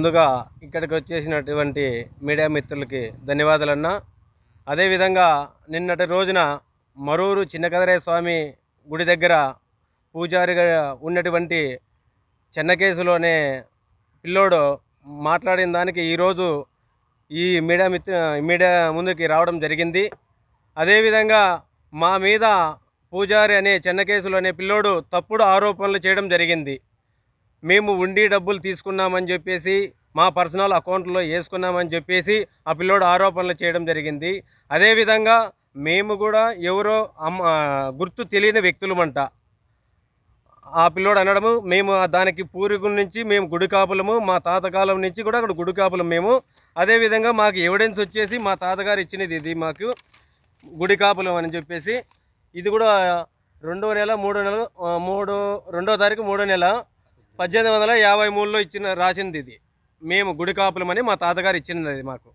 ముందుగా ఇక్కడికి వచ్చేసినటువంటి మీడియా మిత్రులకి ధన్యవాదాలన్నా. అదేవిధంగా నిన్నటి రోజున మరూరు చిన్నకదరయ్య స్వామి గుడి దగ్గర పూజారిగా ఉన్నటువంటి చెన్నకేసులోనే పిల్లోడు మాట్లాడిన దానికి ఈరోజు ఈ మీడియా మిత్ర మీడియా ముందుకి రావడం జరిగింది. అదేవిధంగా మా మీద పూజారి అనే చెన్నకేసులు అనే పిల్లోడు తప్పుడు ఆరోపణలు చేయడం జరిగింది. మేము ఉండి డబ్బులు తీసుకున్నామని చెప్పేసి మా పర్సనల్ అకౌంట్లో వేసుకున్నామని చెప్పేసి ఆ పిల్లోడు ఆరోపణలు చేయడం జరిగింది. అదేవిధంగా మేము కూడా ఎవరో అమ్మ గుర్తు తెలియని వ్యక్తులమంట. ఆ పిల్లోడు అనడము మేము దానికి పూర్వీకుల నుంచి మేము గుడికాపులము మా తాతకాలం నుంచి కూడా అక్కడ గుడికాపులం మేము. అదేవిధంగా మాకు ఎవిడెన్స్ వచ్చేసి మా తాతగారు ఇచ్చినది ఇది మాకు గుడికాపులం అని చెప్పేసి. ఇది కూడా రెండో నెల మూడో నెల మూడో రెండో తారీఖు మూడో నెల. పద్దెనిమిది వందల యాభై మూడులో ఇచ్చిన రాసింది ఇది. మేము గుడి కాపులమని మా తాతగారు ఇచ్చినది అది మాకు.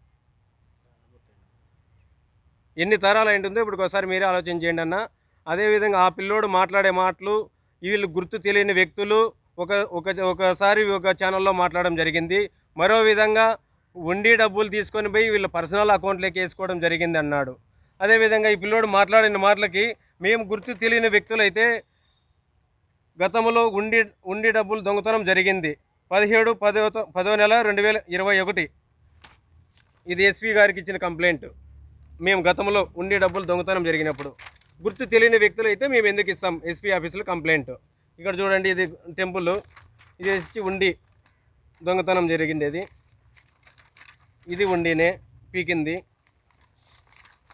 ఎన్ని తరాలు అయింటుందో ఇప్పుడు ఒకసారి మీరే ఆలోచన చేయండి అన్న. అదేవిధంగా ఆ పిల్లోడు మాట్లాడే మాటలు వీళ్ళు గుర్తు తెలియని వ్యక్తులు ఒక ఒక ఒకసారి ఒక ఛానల్లో మాట్లాడడం జరిగింది. మరో విధంగా ఉండి డబ్బులు తీసుకొని పోయి వీళ్ళ పర్సనల్ అకౌంట్లోకి వేసుకోవడం జరిగింది అన్నాడు. అదేవిధంగా ఈ పిల్లోడు మాట్లాడిన మాటలకి మేము గుర్తు తెలియని వ్యక్తులైతే గతంలో ఉండి ఉండి డబ్బులు దొంగతనం జరిగింది. పదిహేడు పదో పదో నెల రెండు వేల ఇరవై ఒకటి. ఇది ఎస్పీ గారికి ఇచ్చిన కంప్లైంట్. మేము గతంలో ఉండి డబ్బులు దొంగతనం జరిగినప్పుడు గుర్తు తెలియని వ్యక్తులు అయితే మేము ఎందుకు ఇస్తాం ఎస్పీ ఆఫీసులో కంప్లైంట్. ఇక్కడ చూడండి ఇది టెంపుల్. ఇది వచ్చి ఉండి దొంగతనం జరిగిండేది. ఇది ఉండినే పీకింది.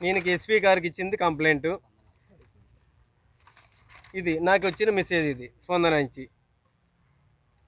నేను ఎస్పీ గారికి ఇచ్చింది కంప్లైంట్. ఇది నాకు వచ్చిన మెసేజ్ ఇది స్పందన నుంచి.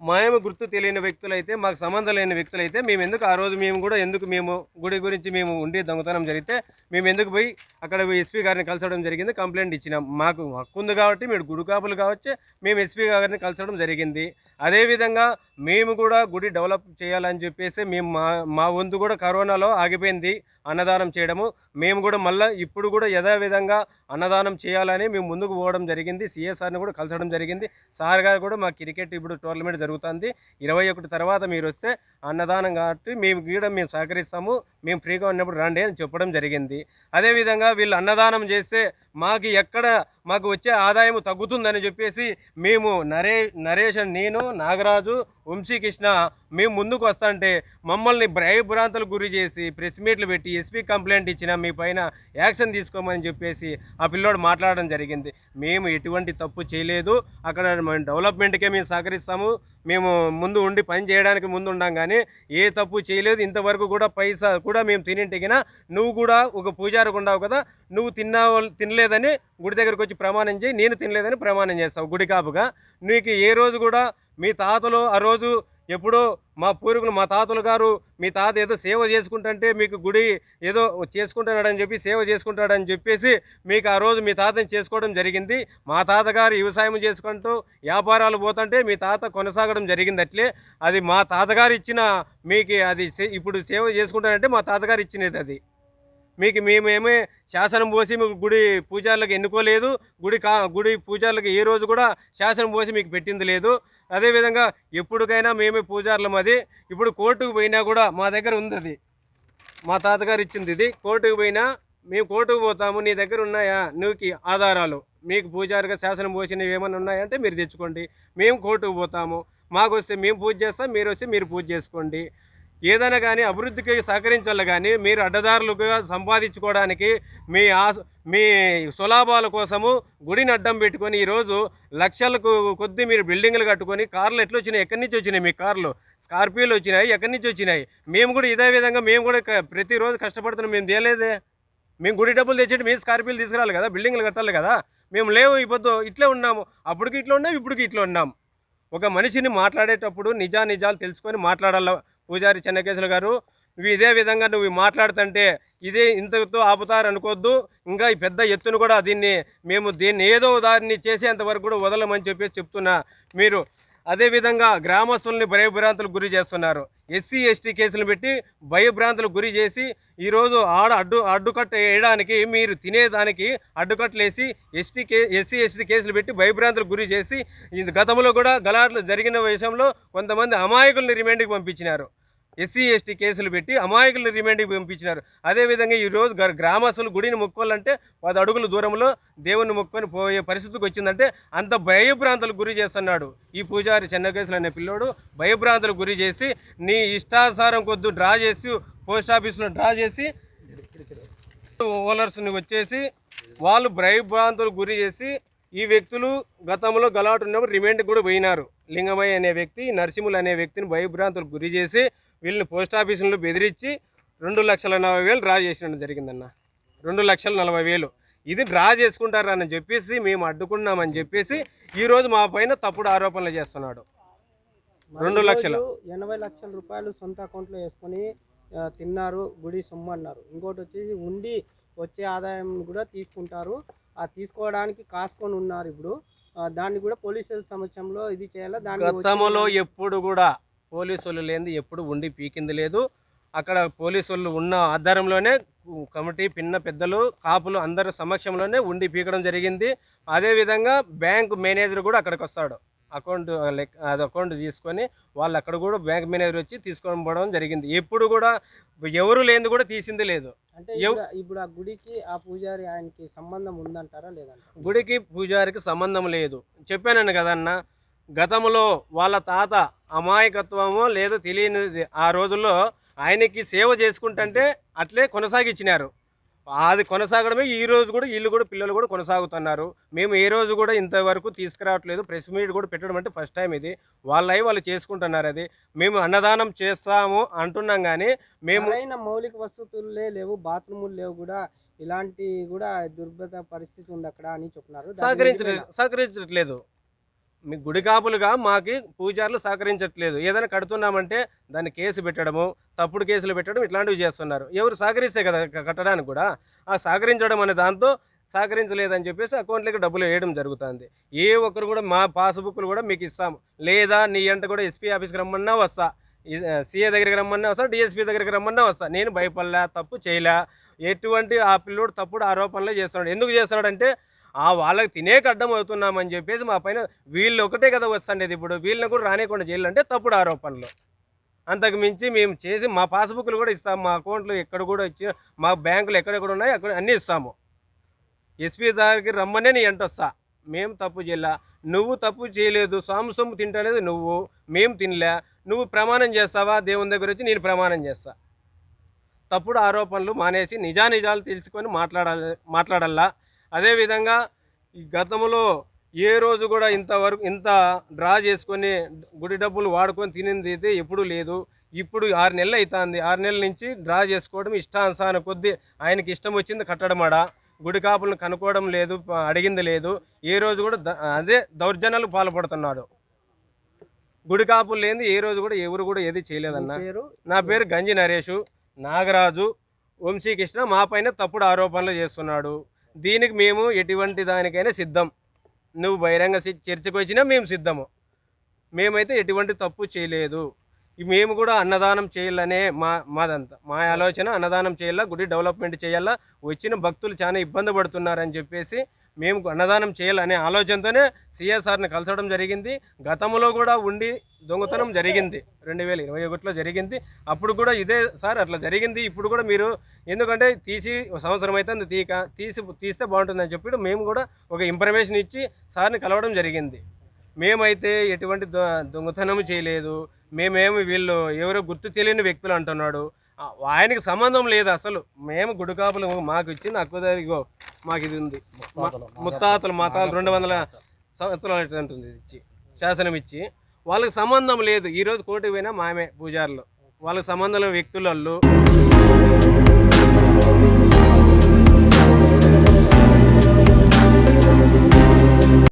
మేము గుర్తు తెలియని వ్యక్తులైతే మాకు సంబంధం లేని వ్యక్తులైతే మేము ఎందుకు ఆ రోజు మేము కూడా ఎందుకు మేము గుడి గురించి మేము ఉండి దొంగతనం జరిగితే మేము ఎందుకు పోయి అక్కడ ఎస్పీ గారిని కలసడం జరిగింది కంప్లైంట్ ఇచ్చినాం. మాకు హక్కు ఉంది కాబట్టి మీరు గుడి కాపులు కావచ్చు మేము ఎస్పీ గారిని కలసడం జరిగింది. అదేవిధంగా మేము కూడా గుడి డెవలప్ చేయాలని చెప్పేసి మేము మా మా వంతు కూడా కరోనాలో ఆగిపోయింది అన్నదానం చేయడము. మేము కూడా మళ్ళీ ఇప్పుడు కూడా యథావిధంగా అన్నదానం చేయాలని మేము ముందుకు పోవడం జరిగింది. సిఎస్ఆర్ని కూడా కలసడం జరిగింది. సార్ గారు కూడా మా క్రికెట్ ఇప్పుడు టోర్నమెంట్ జరుగుతుంది. ఇరవై ఒకటి తర్వాత మీరు వస్తే అన్నదానం కాబట్టి మేము కూడా మేము సహకరిస్తాము. మేము ఫ్రీగా ఉన్నప్పుడు రండి అని చెప్పడం జరిగింది. అదేవిధంగా వీళ్ళు అన్నదానం చేస్తే మాకు ఎక్కడ మాకు వచ్చే ఆదాయం తగ్గుతుందని చెప్పేసి మేము నరే నరేష్ నేను నాగరాజు వంశీకృష్ణ మేము ముందుకు వస్తుంటే మమ్మల్ని భయభ్రాంతులకు గురి చేసి ప్రెస్ మీట్లు పెట్టి ఎస్పీ కంప్లైంట్ ఇచ్చిన మీ పైన యాక్షన్ తీసుకోమని చెప్పేసి ఆ పిల్లోడు మాట్లాడడం జరిగింది. మేము ఎటువంటి తప్పు చేయలేదు. అక్కడ మేము డెవలప్మెంట్కే మేము సహకరిస్తాము. మేము ముందు ఉండి పని చేయడానికి ముందు ఉండం కానీ ఏ తప్పు చేయలేదు. ఇంతవరకు కూడా పైసా కూడా మేము తినింటికినా నువ్వు కూడా ఒక పూజారికి ఉండవు కదా. నువ్వు తిన్నావు తినలేదని గుడి దగ్గరకు వచ్చి ప్రమాణం చేయి. నేను తినలేదని ప్రమాణం చేస్తావు గుడి కాపుగా. నీకు ఏ రోజు కూడా మీ తాతలు ఆ రోజు ఎప్పుడో మా పూర్వీకులు మా తాతలు గారు మీ తాత ఏదో సేవ చేసుకుంటుంటే మీకు గుడి ఏదో చేసుకుంటున్నాడని చెప్పి సేవ చేసుకుంటాడని చెప్పేసి మీకు ఆ రోజు మీ తాతని చేసుకోవడం జరిగింది. మా తాతగారు వ్యవసాయం చేసుకుంటూ వ్యాపారాలు పోతుంటే మీ తాత కొనసాగడం జరిగింది అట్లే అది మా తాతగారు ఇచ్చిన మీకు అది సే- ఇప్పుడు సేవ చేసుకుంటానంటే మా తాతగారు ఇచ్చినది అది. మీకు మేమేమే శాసనం పోసి మీకు గుడి పూజార్లకు ఎన్నుకోలేదు. గుడి కా గుడి పూజారులకు ఏ రోజు కూడా శాసనం పోసి మీకు పెట్టింది లేదు. అదేవిధంగా ఎప్పటికైనా మేమే పూజారులం అది. ఇప్పుడు కోర్టుకు పోయినా కూడా మా దగ్గర ఉంది అది మా తాతగారు ఇచ్చింది ఇది. కోర్టుకు పోయినా మేము కోర్టుకు పోతాము. నీ దగ్గర ఉన్నాయా? నువ్వుకి ఆధారాలు. మీకు పూజారిగా శాసనం పోసినవి ఏమైనా ఉన్నాయంటే మీరు తెచ్చుకోండి. మేము కోర్టుకు పోతాము. మాకు వస్తే మేము పూజ చేస్తాం. మీరు వస్తే మీరు పూజ చేసుకోండి. ఏదైనా కానీ అభివృద్ధికి సహకరించాలి కానీ మీరు అడ్డదారులుగా సంపాదించుకోవడానికి మీ ఆశ మీ సులాభాల కోసము గుడిని అడ్డం పెట్టుకొని ఈరోజు లక్షలకు కొద్ది మీరు బిల్డింగ్లు కట్టుకొని కార్లు ఎట్లా వచ్చినాయి ఎక్కడి నుంచి వచ్చినాయి మీ కార్లు? స్కార్పియోలు వచ్చినాయి? ఎక్కడి నుంచి వచ్చినాయి? మేము కూడా ఇదే విధంగా మేము కూడా క- ప్రతిరోజు కష్టపడుతున్నాం. మేము తేలేదే. మేము గుడి డబ్బులు తెచ్చేటి మేము స్కార్పియోలు తీసుకురాలి కదా? బిల్డింగ్లు కట్టాలి కదా? మేము లేవు ఇప్పుడు ఇట్లే ఉన్నాము. అప్పటికి ఇట్లా ఉన్నాం ఇప్పటికి ఇట్లా ఉన్నాం. ఒక మనిషిని మాట్లాడేటప్పుడు నిజా నిజాలు తెలుసుకొని మాట్లాడాల పూజారి చెన్నకేశ్వర గారు నువ్వు ఇదే విధంగా నువ్వు మాట్లాడుతుంటే ఇదే ఇంతతో ఆపుతారనుకోవద్దు ఇంకా ఈ పెద్ద ఎత్తున కూడా దీన్ని మేము దీన్ని ఏదో దాన్ని చేసేంత వరకు కూడా వదలమని చెప్పేసి చెప్తున్నా. మీరు అదేవిధంగా గ్రామస్తుల్ని భయభ్రాంతులకు గురి చేస్తున్నారు. ఎస్సీ ఎస్టీ కేసులు పెట్టి భయభ్రాంతులకు గురి చేసి ఈరోజు ఆడ అడ్డు అడ్డుకట్ట వేయడానికి మీరు తినేదానికి అడ్డుకట్టలేసి ఎస్టీ కే ఎస్సీ ఎస్టీ కేసులు పెట్టి భయభ్రాంతులకు గురి చేసి ఇది గతంలో కూడా గలాట్లు జరిగిన విషయంలో కొంతమంది అమాయకుల్ని రిమాండ్కి పంపించినారు. ఎస్సీ ఎస్టీ కేసులు పెట్టి అమాయకులను రిమాండ్కి పంపించినారు. అదేవిధంగా ఈరోజు గ- గ్రామస్తులు గుడిని మొక్కోవాలంటే పది అడుగుల దూరంలో దేవుని మొక్కుకొని పోయే పరిస్థితికి వచ్చిందంటే అంత భయభ్రాంతులకు గురి చేస్తున్నాడు ఈ పూజారి చెన్నకేసులు అనే పిల్లోడు. భయభ్రాంతులకు గురి చేసి నీ ఇష్టాసారం కొద్దు డ్రా చేసి పోస్ట్ ఆఫీస్లో డ్రా చేసి ఓనర్స్ని వచ్చేసి వాళ్ళు భయభ్రాంతులకు గురి చేసి ఈ వ్యక్తులు గతంలో గలాటు ఉన్నప్పుడు రిమాండ్కి కూడా పోయినారు. లింగమయ్య అనే వ్యక్తి నరసింహులు అనే వ్యక్తిని భయభ్రాంతులకు గురి చేసి వీళ్ళని పోస్ట్ ఆఫీసులో బెదిరించి రెండు లక్షల నలభై వేలు డ్రా చేసినట్టు జరిగిందన్న. రెండు లక్షల నలభై వేలు. ఇది డ్రా చేసుకుంటారని చెప్పేసి మేము అడ్డుకున్నామని చెప్పేసి ఈరోజు మా పైన తప్పుడు ఆరోపణలు చేస్తున్నాడు. రెండు లక్షల. ఎనభై లక్షల రూపాయలు సొంత అకౌంట్లో వేసుకొని తిన్నారు గుడి సొమ్ము అన్నారు. ఇంకోటి వచ్చేసి ఉండి వచ్చే ఆదాయం కూడా తీసుకుంటారు. ఆ తీసుకోవడానికి కాసుకొని ఉన్నారు ఇప్పుడు. దాన్ని కూడా పోలీసుల సమక్షంలో ఇది చేయాలా? వచ్చే- గతంలో ఎప్పుడు కూడా పోలీసులు లేనిది ఎప్పుడు ఉండి పీకింది లేదు. అక్కడ పోలీసులు ఉన్న ఆధారంలోనే కమిటీ పిన్న పెద్దలు కాపులు అందరి సమక్షంలోనే ఉండి పీకడం జరిగింది. అదేవిధంగా బ్యాంక్ మేనేజర్ కూడా అక్కడికి వస్తాడు అకౌంట్ లెక్క అది అకౌంట్ తీసుకొని వాళ్ళు అక్కడ కూడా బ్యాంక్ మేనేజర్ వచ్చి తీసుకొని పోవడం జరిగింది. ఎప్పుడు కూడా ఎవరు లేనిది కూడా తీసింది లేదు. అంటే ఇప్పుడు- ఆ గుడికి ఆ పూజారి ఆయనకి సంబంధం ఉందంటారా లేదంటారా? గుడికి పూజారికి సంబంధం లేదు. చెప్పానని కదన్న గతంలో వాళ్ళ తాత అమాయకత్వమో లేదో తెలియనిది ఆ రోజుల్లో ఆయనకి సేవ చేసుకుంటుంటే అట్లే కొనసాగించినారు. అది కొనసాగడమే ఈ రోజు కూడా వీళ్ళు కూడా పిల్లలు కూడా కొనసాగుతున్నారు. మేము ఏ రోజు కూడా ఇంతవరకు తీసుకురావట్లేదు. ప్రెస్ మీట్ కూడా పెట్టడం అంటే ఫస్ట్ టైం ఇది. వాళ్ళ వాళ్ళు చేసుకుంటున్నారు అది. మేము అన్నదానం చేస్తాము అంటున్నాం కానీ మేము మౌలిక వసతులే లేవు బాత్రూములు లేవు కూడా. ఇలాంటి కూడా దుర్భర పరిస్థితి ఉంది అక్కడ అని చెప్తున్నారు సహకరించలేదు? సహకరించట్లేదు. మీ గుడి కాపులుగా మాకి పూజారులు సహకరించట్లేదు. ఏదైనా కడుతున్నామంటే దాన్ని కేసు పెట్టడము తప్పుడు కేసులు పెట్టడం ఇట్లాంటివి చేస్తున్నారు. ఎవరు సహకరిస్తే కదా కట్టడానికి కూడా. ఆ సహకరించడం అనే దాంతో సహకరించలేదని చెప్పేసి అకౌంట్లోకి డబ్బులు వేయడం జరుగుతుంది. ఏ ఒక్కరు కూడా మా పాస్బుక్లు కూడా మీకు ఇస్తాము. లేదా నీ ఎంట కూడా ఎస్పీ ఆఫీస్కి రమ్మన్నా వస్తా. సీఏ దగ్గరికి రమ్మన్నా వస్తా డిఎస్పీ దగ్గరికి రమ్మన్నా వస్తా. నేను భయపడలే తప్పు చేయలే. ఎటువంటి ఆ పిల్లోడు తప్పుడు ఆరోపణలే చేస్తున్నాడు. ఎందుకు చేస్తున్నాడంటే ఆ వాళ్ళకి తినేక అడ్డం అవుతున్నామని చెప్పేసి మా పైన వీళ్ళు ఒకటే కదా వస్తుండేది. ఇప్పుడు వీళ్ళని కూడా రానియకుండా చేయాలంటే తప్పుడు ఆరోపణలు. అంతకు మించి మేము చేసి మా పాస్బుక్లు కూడా ఇస్తాము మా అకౌంట్లు ఎక్కడ కూడా ఇచ్చిన మా బ్యాంకులు ఎక్కడెక్కడ ఉన్నాయో అక్కడ అన్నీ ఇస్తాము. ఎస్పీ దగ్గరికి రమ్మనే నీ ఎంటొస్తా మేము తప్పు చేయలే. నువ్వు తప్పు చేయలేదు. సొమ్ము సొమ్ము తింటనేది నువ్వు. మేము తినలే. నువ్వు ప్రమాణం చేస్తావా? దేవుని దగ్గర వచ్చి నేను ప్రమాణం చేస్తా. తప్పుడు ఆరోపణలు మానేసి నిజానిజాలు తెలుసుకొని మాట్లాడాలి మాట్లాడాలా అదేవిధంగా ఈ గతంలో ఏ రోజు కూడా ఇంతవరకు ఇంత డ్రా చేసుకొని గుడి డబ్బులు వాడుకొని తినింది అయితే ఎప్పుడూ లేదు. ఇప్పుడు ఆరు నెలలు అవుతుంది ఆరు నెలల నుంచి డ్రా చేసుకోవడం ఇష్టానుసారం కొద్దీ ఆయనకి ఇష్టం వచ్చింది కట్టడమాడ గుడి కాపులను కనుక్కోవడం లేదు అడిగింది లేదు. ఏ రోజు కూడా అదే దౌర్జన్యాలకు పాల్పడుతున్నాడు. గుడి కాపులు లేనిది ఏ రోజు కూడా ఎవరు కూడా ఏది చేయలేదన్న. నా పేరు గంజి నరేషు. నాగరాజు. వంశీకృష్ణ మా పైన తప్పుడు ఆరోపణలు చేస్తున్నాడు. దీనికి మేము ఎటువంటి దానికైనా సిద్ధం. నువ్వు బహిరంగ చర్చకు వచ్చినా మేము సిద్ధము. మేమైతే ఎటువంటి తప్పు చేయలేదు. మేము కూడా అన్నదానం చేయాలనే మా మాదంతా మా ఆలోచన అన్నదానం చేయాలా గుడి డెవలప్మెంట్ చేయాలా వచ్చిన భక్తులు చాలా ఇబ్బంది పడుతున్నారని చెప్పేసి మేము అన్నదానం చేయాలనే ఆలోచనతోనే సిఎస్ఆర్ని కలసడం జరిగింది. గతంలో కూడా ఉండి దొంగతనం జరిగింది. రెండు వేల ఇరవై ఒకటిలో జరిగింది. అప్పుడు కూడా ఇదే సార్ అట్లా జరిగింది. ఇప్పుడు కూడా మీరు ఎందుకంటే తీసి ఒక సంవత్సరం అయితే తీక తీసి తీస్తే బాగుంటుందని చెప్పి మేము కూడా ఒక ఇన్ఫర్మేషన్ ఇచ్చి సార్ని కలవడం జరిగింది. మేమైతే ఎటువంటి దొ దొంగతనం చేయలేదు. మేమేమి వీళ్ళు ఎవరో గుర్తు తెలియని వ్యక్తులు అంటున్నాడు. ఆయనకి సంబంధం లేదు అసలు. మేము గుడికాపులు మాకు ఇచ్చింది అక్కుదారిగో మాకు ఇది ఉంది మా- ముత్తాతలు మాతాలు రెండు వందల సంవత్సరాలు ఉంటుంది ఇచ్చి శాసనం ఇచ్చి. వాళ్ళకి సంబంధం లేదు. ఈరోజు కోటికి పోయినా మామే పూజారులు. వాళ్ళకి సంబంధం లేని వ్యక్తులు